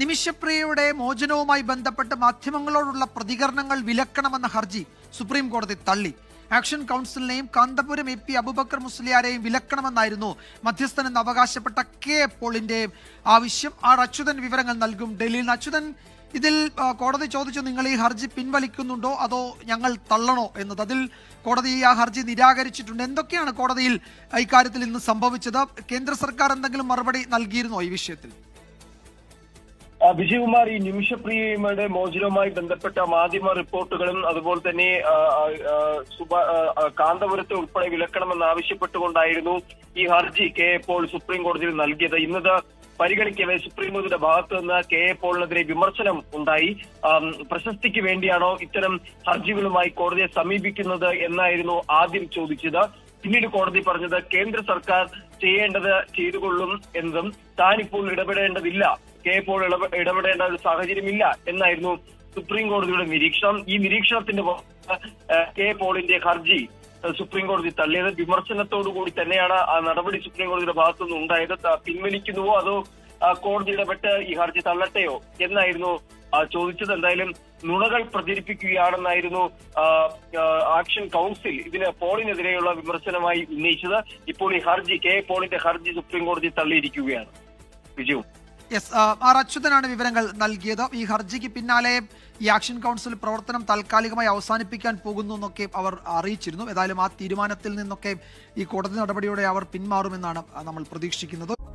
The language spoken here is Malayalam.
നിമിഷപ്രിയയുടെ മോചനവുമായി ബന്ധപ്പെട്ട് മാധ്യമങ്ങളോടുള്ള പ്രതികരണങ്ങൾ വിലക്കണമെന്ന ഹർജി സുപ്രീം കോടതി തള്ളി. ആക്ഷൻ കൗൺസിലിനെയും കാന്തപുരം എ പി അബുബക്കർ മുസ്ലിയാരെയും വിലക്കണമെന്നായിരുന്നു മധ്യസ്ഥനെന്ന് അവകാശപ്പെട്ട കെ പോളിന്റെ ആവശ്യം. ആർ അച്യുതൻ വിവരങ്ങൾ നൽകും ഡൽഹിയിൽ. അച്യുതൻ ഇതിൽ കോടതി ചോദിച്ചു നിങ്ങൾ ഈ ഹർജി പിൻവലിക്കുന്നുണ്ടോ? അതോ ഞങ്ങൾ തള്ളണോ? എന്നത്. അതിൽ കോടതി ആ ഹർജി നിരാകരിച്ചിട്ടുണ്ട്. എന്തൊക്കെയാണ് കോടതിയിൽ ഇക്കാര്യത്തിൽ ഇന്ന് സംഭവിച്ചത്? കേന്ദ്ര സർക്കാർ എന്തെങ്കിലും മറുപടി നൽകിയിരുന്നോ ഈ വിഷയത്തിൽ? വിജയകുമാർ ഈ നിമിഷപ്രിയയുടെ മോചനവുമായി ബന്ധപ്പെട്ട മാധ്യമ റിപ്പോർട്ടുകളും അതുപോലെ തന്നെ കാന്തപുരത്തെ ഉൾപ്പെടെ വിലക്കണമെന്ന് ആവശ്യപ്പെട്ടുകൊണ്ടായിരുന്നു ഈ ഹർജി കെ എ പോൾ സുപ്രീം കോടതിയിൽ നൽകിയത്. ഇന്നത് പരിഗണിക്കവേ സുപ്രീം കോടതിയുടെ ഭാഗത്തു നിന്ന് കെ എ പോളിനെതിരെ വിമർശനം ഉണ്ടായി. പ്രശസ്തിക്ക് വേണ്ടിയാണോ ഇത്തരം ഹർജികളുമായി കോടതിയെ സമീപിക്കുന്നത് എന്നായിരുന്നു ആദ്യം ചോദിച്ചത്. പിന്നീട് കോടതി പറഞ്ഞത് കേന്ദ്ര സർക്കാർ ചെയ്യേണ്ടത് ചെയ്തുകൊള്ളും എന്നതും താനിപ്പോൾ ഇടപെടേണ്ടതില്ല. കെ പോൾ ഇടപെ- ഇടപെടേണ്ട ഒരു സാഹചര്യമില്ല എന്നായിരുന്നു സുപ്രീം കോടതിയുടെ നിരീക്ഷണം. ഈ നിരീക്ഷണത്തിന്റെ കെ പോളിന്റെ ഹർജി സുപ്രീം കോടതി തള്ളിയത് വിമർശനത്തോടു കൂടി തന്നെയാണ് ആ നടപടി സുപ്രീം കോടതിയുടെ ഭാഗത്തു ഭാഗത്തുനിന്ന് ഉണ്ടായത്. പിൻവലിക്കുന്നുവോ അതോ കോടതി ഇടപെട്ട് ഈ ഹർജി തള്ളട്ടെയോ എന്നായിരുന്നു ചോദിച്ചത് എന്തായാലും നുണകൾ പ്രചരിപ്പിക്കുകയാണെന്നായിരുന്നു ആക്ഷൻ കൗൺസിൽ ഇതിന് പോളിനെതിരെയുള്ള വിമർശനമായി ഉന്നയിച്ചത്. ഇപ്പോൾ ഈ ഹർജി കെ പോളിന്റെ ഹർജി സുപ്രീം കോടതി തള്ളിയിരിക്കുകയാണ്. വിജയു യെസ് ആർ അച്യുതനാണ് വിവരങ്ങൾ നൽകിയത്. ഈ ഹർജിക്ക് പിന്നാലെ ഈ ആക്ഷൻ കൗൺസിൽ പ്രവർത്തനം താൽക്കാലികമായി അവസാനിപ്പിക്കാൻ പോകുന്നു എന്നൊക്കെ അവർ അറിയിച്ചിരുന്നു. ഏതായാലും ആ തീരുമാനത്തിൽ നിന്നൊക്കെ ഈ കോടതി നടപടിയോടെ അവർ പിന്മാറുമെന്നാണ് നമ്മൾ പ്രതീക്ഷിക്കുന്നത്.